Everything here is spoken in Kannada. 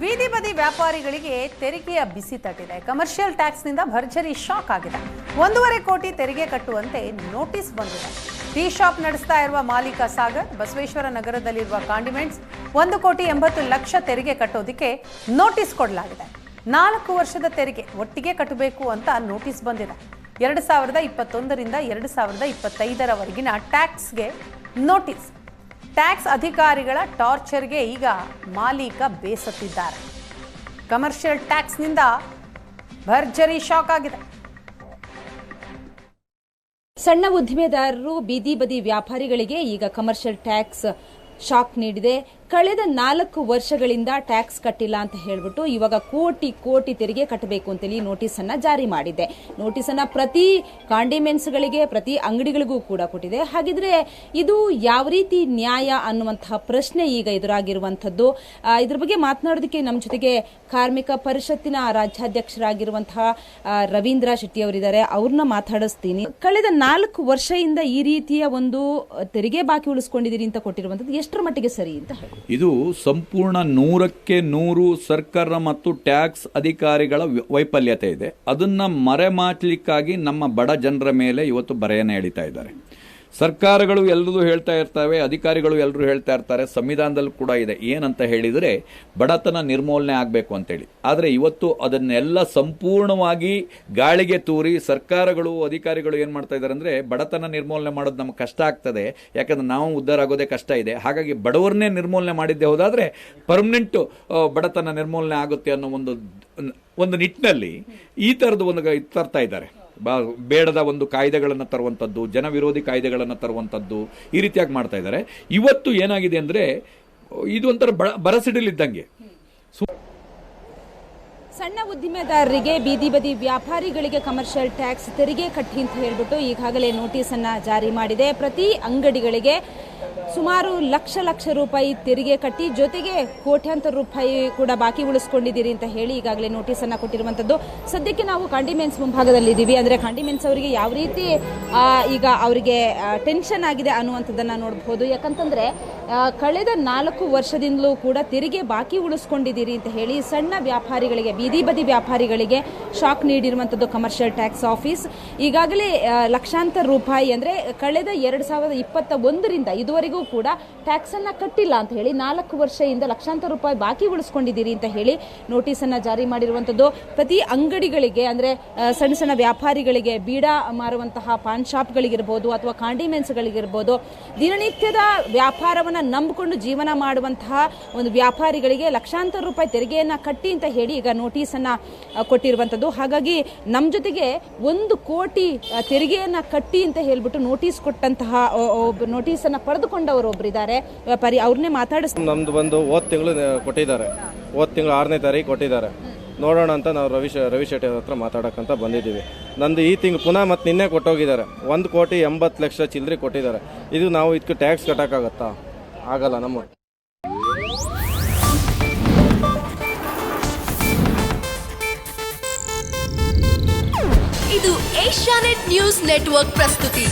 ಬೀದಿ ಬದಿ ವ್ಯಾಪಾರಿಗಳಿಗೆ ತೆರಿಗೆಯ ಬಿಸಿ ತಟ್ಟಿದೆ. ಕಮರ್ಷಿಯಲ್ ಟ್ಯಾಕ್ಸ್ನಿಂದ ಭರ್ಜರಿ ಶಾಕ್ ಆಗಿದೆ. ಒಂದೂವರೆ ಕೋಟಿ ತೆರಿಗೆ ಕಟ್ಟುವಂತೆ ನೋಟಿಸ್ ಬಂದಿದೆ. ಟೀ ಶಾಪ್ ನಡೆಸ್ತಾ ಇರುವ ಮಾಲೀಕ ಸಾಗರ್, ಬಸವೇಶ್ವರ ನಗರದಲ್ಲಿರುವ ಕಾಂಡಿಮೆಂಟ್ಸ್ ಒಂದು ಕೋಟಿ ಎಂಬತ್ತು ಲಕ್ಷ ತೆರಿಗೆ ಕಟ್ಟೋದಕ್ಕೆ ನೋಟಿಸ್ ಕೊಡಲಾಗಿದೆ. ನಾಲ್ಕು ವರ್ಷದ ತೆರಿಗೆ ಒಟ್ಟಿಗೆ ಕಟ್ಟಬೇಕು ಅಂತ ನೋಟಿಸ್ ಬಂದಿದೆ. ಎರಡು ಸಾವಿರದ ಇಪ್ಪತ್ತೊಂದರಿಂದ ಎರಡು ಸಾವಿರದ ಇಪ್ಪತ್ತೈದರವರೆಗಿನ ಟ್ಯಾಕ್ಸ್ಗೆ ನೋಟಿಸ್ ಟ್ಯಾಕ್ಸ್ ಅಧಿಕಾರಿಗಳ ಟಾರ್ಚರ್ಗೆ ಈಗ ಮಾಲೀಕ ಬೇಸತ್ತಿದ್ದಾರೆ. ಕಮರ್ಷಿಯಲ್ ಟ್ಯಾಕ್ಸ್ನಿಂದ ಭರ್ಜರಿ ಶಾಕ್ ಆಗಿದೆ. ಸಣ್ಣ ಉದ್ದಿಮೆದಾರರು ಬೀದಿ ಬದಿ ವ್ಯಾಪಾರಿಗಳಿಗೆ ಈಗ ಕಮರ್ಷಿಯಲ್ ಟ್ಯಾಕ್ಸ್ ಶಾಕ್ ನೀಡಿದೆ. ಕಳೆದ ನಾಲ್ಕು ವರ್ಷಗಳಿಂದ ಟ್ಯಾಕ್ಸ್ ಕಟ್ಟಿಲ್ಲ ಅಂತ ಹೇಳ್ಬಿಟ್ಟು ಇವಾಗ ಕೋಟಿ ಕೋಟಿ ತೆರಿಗೆ ಕಟ್ಟಬೇಕು ಅಂತೇಳಿ ನೋಟಿಸ್ ಅನ್ನ ಜಾರಿ ಮಾಡಿದೆ. ನೋಟಿಸ್ ಅನ್ನ ಪ್ರತಿ ಕಾಂಡಿಮೆಂಟ್ಸ್ಗಳಿಗೆ, ಪ್ರತಿ ಅಂಗಡಿಗಳಿಗೂ ಕೂಡ ಕೊಟ್ಟಿದೆ. ಹಾಗಿದ್ರೆ ಇದು ಯಾವ ರೀತಿ ನ್ಯಾಯ ಅನ್ನುವಂತಹ ಪ್ರಶ್ನೆ ಈಗ ಎದುರಾಗಿರುವಂತದ್ದು ಇದ್ರ ಬಗ್ಗೆ ಮಾತನಾಡೋದಕ್ಕೆ ನಮ್ಮ ಜೊತೆಗೆ ಕಾರ್ಮಿಕ ಪರಿಷತ್ತಿನ ರಾಜ್ಯಾಧ್ಯಕ್ಷರಾಗಿರುವಂತಹ ರವೀಂದ್ರ ಶೆಟ್ಟಿ ಅವರಿದ್ದಾರೆ. ಅವ್ರನ್ನ ಮಾತಾಡಿಸ್ತೀನಿ. ಕಳೆದ ನಾಲ್ಕು ವರ್ಷದಿಂದ ಈ ರೀತಿಯ ಒಂದು ತೆರಿಗೆ ಬಾಕಿ ಉಳಿಸ್ಕೊಂಡಿದ್ದೀರಿ ಅಂತ ಕೊಟ್ಟಿರುವಂತದ್ದು ಎಷ್ಟರ ಮಟ್ಟಿಗೆ ಸರಿ ಅಂತ ಹೇಳಿ. ಇದು ಸಂಪೂರ್ಣ ನೂರಕ್ಕೆ ನೂರು ಸರ್ಕಾರ ಮತ್ತು ಟ್ಯಾಕ್ಸ್ ಅಧಿಕಾರಿಗಳ ವೈಫಲ್ಯತೆ ಇದೆ. ಅದನ್ನು ಮರೆಮಾಚಲಿಕ್ಕಾಗಿ ನಮ್ಮ ಬಡ ಜನರ ಮೇಲೆ ಇವತ್ತು ಬರೆಯನ್ನು ಎಳಿತಾ ಇದ್ದಾರೆ. ಸರ್ಕಾರಗಳು ಎಲ್ಲರೂ ಹೇಳ್ತಾ ಇರ್ತವೆ, ಅಧಿಕಾರಿಗಳು ಎಲ್ಲರೂ ಹೇಳ್ತಾ ಇರ್ತಾರೆ, ಸಂವಿಧಾನದಲ್ಲೂ ಕೂಡ ಇದೆ. ಏನಂತ ಹೇಳಿದರೆ ಬಡತನ ನಿರ್ಮೂಲನೆ ಆಗಬೇಕು ಅಂತೇಳಿ. ಆದರೆ ಇವತ್ತು ಅದನ್ನೆಲ್ಲ ಸಂಪೂರ್ಣವಾಗಿ ಗಾಳಿಗೆ ತೂರಿ ಸರ್ಕಾರಗಳು, ಅಧಿಕಾರಿಗಳು ಏನು ಮಾಡ್ತಾ ಇದ್ದಾರೆ ಅಂದರೆ ಬಡತನ ನಿರ್ಮೂಲನೆ ಮಾಡೋದು ನಮ್ಗೆ ಕಷ್ಟ ಆಗ್ತದೆ. ಯಾಕಂದ್ರೆ ನಾವು ಉದ್ಧಾರ ಆಗೋದೇ ಕಷ್ಟ ಇದೆ. ಹಾಗಾಗಿ ಬಡವರನ್ನೇ ನಿರ್ಮೂಲನೆ ಮಾಡಿದ್ದೆ ಹೋದಾದರೆ ಪರ್ಮನೆಂಟ್ ಬಡತನ ನಿರ್ಮೂಲನೆ ಆಗುತ್ತೆ ಅನ್ನೋ ಒಂದು ಒಂದು ನಿಟ್ಟಿನಲ್ಲಿ ಈ ಥರದ್ದು ಒಂದು ತರ್ತಾ ಇದ್ದಾರೆ. ಬೇಡದ ಒಂದು ಕಾಯ್ದೆಗಳನ್ನು ತರುವಂಥದ್ದು ಜನವಿರೋಧಿ ಕಾಯ್ದೆಗಳನ್ನು ತರುವಂಥದ್ದು ಈ ರೀತಿಯಾಗಿ ಮಾಡ್ತಾ ಇದ್ದಾರೆ. ಇವತ್ತು ಏನಾಗಿದೆ ಅಂದರೆ, ಇದು ಒಂಥರ ಬ ಬರಸಿಡಲಿದ್ದಂಗೆ. ಸಣ್ಣ ಉದ್ದಿಮೆದಾರರಿಗೆ ಬೀದಿ ಬದಿ ವ್ಯಾಪಾರಿಗಳಿಗೆ ಕಮರ್ಷಿಯಲ್ ಟ್ಯಾಕ್ಸ್ ತೆರಿಗೆ ಕಟ್ಟಿ ಅಂತ ಹೇಳ್ಬಿಟ್ಟು ಈಗಾಗಲೇ ನೋಟಿಸ್ ಅನ್ನ ಜಾರಿ ಮಾಡಿದೆ. ಪ್ರತಿ ಅಂಗಡಿಗಳಿಗೆ ಸುಮಾರು ಲಕ್ಷ ಲಕ್ಷ ರೂಪಾಯಿ ತೆರಿಗೆ ಕಟ್ಟಿ ಜೊತೆಗೆ ಕೋಟ್ಯಾಂತರ ರೂಪಾಯಿ ಕೂಡ ಬಾಕಿ ಉಳಿಸ್ಕೊಂಡಿದ್ದೀರಿ ಅಂತ ಹೇಳಿ ಈಗಾಗಲೇ ನೋಟಿಸ್ ಅನ್ನ ಕೊಟ್ಟಿರುವಂತದ್ದು. ಸದ್ಯಕ್ಕೆ ನಾವು ಕಾಂಡಿಮೆನ್ಸ್ ಮುಂಭಾಗದಲ್ಲಿ ಇದ್ದೀವಿ ಅಂದ್ರೆ ಕಾಂಡಿಮೆನ್ಸ್ ಅವರಿಗೆ ಯಾವ ರೀತಿ ಈಗ ಅವರಿಗೆ ಟೆನ್ಷನ್ ಆಗಿದೆ ಅನ್ನುವಂಥದ್ದನ್ನ ನೋಡಬಹುದು ಯಾಕಂತಂದ್ರೆ ಕಳೆದ ನಾಲ್ಕು ವರ್ಷದಿಂದಲೂ ಕೂಡ ತೆರಿಗೆ ಬಾಕಿ ಉಳಿಸ್ಕೊಂಡಿದ್ದೀರಿ ಅಂತ ಹೇಳಿ ಸಣ್ಣ ವ್ಯಾಪಾರಿಗಳಿಗೆ, ಬೀದಿ ಬದಿ ವ್ಯಾಪಾರಿಗಳಿಗೆ ಶಾಕ್ ನೀಡಿರುವಂತದ್ದು ಕಮರ್ಷಿಯಲ್ ಟ್ಯಾಕ್ಸ್ ಆಫೀಸ್ ಈಗಾಗಲೇ ಲಕ್ಷಾಂತರ ರೂಪಾಯಿ ಅಂದ್ರೆ ಕಳೆದ ಎರಡ್ ಸಾವಿರದ ಇಪ್ಪತ್ತ ಒಂದರಿಂದ ಇದುವರೆಗೂ ಕೂಡ ಟ್ಯಾಕ್ಸ್ ಅನ್ನ ಕಟ್ಟಿಲ್ಲ ಅಂತ ಹೇಳಿ ನಾಲ್ಕು ವರ್ಷದಿಂದ ಲಕ್ಷಾಂತರ ರೂಪಾಯಿ ಬಾಕಿ ಉಳಿಸ್ಕೊಂಡಿದ್ದೀರಿ ಅಂತ ಹೇಳಿ ನೋಟಿಸ್ ಅನ್ನ ಜಾರಿ ಮಾಡಿರುವಂತದ್ದು. ಪ್ರತಿ ಅಂಗಡಿಗಳಿಗೆ ಅಂದ್ರೆ ಸಣ್ಣ ಸಣ್ಣ ವ್ಯಾಪಾರಿಗಳಿಗೆ ಬೀಡ ಮಾರುವಂತಹ ಪಾನ್ ಶಾಪ್ಗಳಿಗಿರ್ಬೋದು ಅಥವಾ ಕಾಂಡಿಮೆಂಟ್ಸ್ಗಳಿಗಿರ್ಬೋದು ದಿನನಿತ್ಯದ ವ್ಯಾಪಾರವನ್ನ ನಂಬಿಕೊಂಡು ಜೀವನ ಮಾಡುವಂತಹ ಒಂದು ವ್ಯಾಪಾರಿಗಳಿಗೆ ಲಕ್ಷಾಂತರ ರೂಪಾಯಿ ತೆರಿಗೆಯನ್ನ ಕಟ್ಟಿ ಅಂತ ಹೇಳಿ ಈಗ ನೋಟಿಸ್ ಕೊಟ್ಟಿರುವಂಥದ್ದು ಹಾಗಾಗಿ ನಮ್ಮ ಜೊತೆಗೆ ಒಂದು ಕೋಟಿ ತೆರಿಗೆಯನ್ನು ಕಟ್ಟಿ ಅಂತ ಹೇಳ್ಬಿಟ್ಟು ನೋಟಿಸ್ ಕೊಟ್ಟಂತಹ ನೋಟಿಸ್ ಅನ್ನ ಪಡೆದುಕೊಂಡವರು ಒಬ್ಬರಿದ್ದಾರೆ ವ್ಯಾಪಾರಿ ಅವ್ರನ್ನೇ ಮಾತಾಡಿಸ್ ನಮ್ದು ಬಂದು ಹೋದ ತಿಂಗಳು ಕೊಟ್ಟಿದ್ದಾರೆ. ಹೋದ ತಿಂಗಳು ಆರನೇ ತಾರೀಕು ಕೊಟ್ಟಿದ್ದಾರೆ. ನೋಡೋಣ ಅಂತ ನಾವು ರವಿ ರವಿ ಶೆಟ್ಟಿ ಅವ್ರ ಹತ್ರ ಮಾತಾಡೋಕ್ಕಂತ ಬಂದಿದ್ದೀವಿ. ನಂದು ಈ ತಿಂಗಳು ಪುನಃ ಮತ್ತೆ ನಿನ್ನೆ ಕೊಟ್ಟೋಗಿದ್ದಾರೆ. ಒಂದು ಕೋಟಿ ಎಂಬತ್ತು ಲಕ್ಷ ಚಿಲ್ಲರೆ ಕೊಟ್ಟಿದ್ದಾರೆ. ಇದು ನಾವು ಇದಕ್ಕೆ ಟ್ಯಾಕ್ಸ್ ಕಟ್ಟೋಕ್ಕಾಗತ್ತಾ ಆಗಲ್ಲ ನಮ್ಮ ಇದು ಏಷ್ಯಾನೆಟ್ ನ್ಯೂಸ್ ನೆಟ್ವರ್ಕ್ ಪ್ರಸ್ತುತಿ.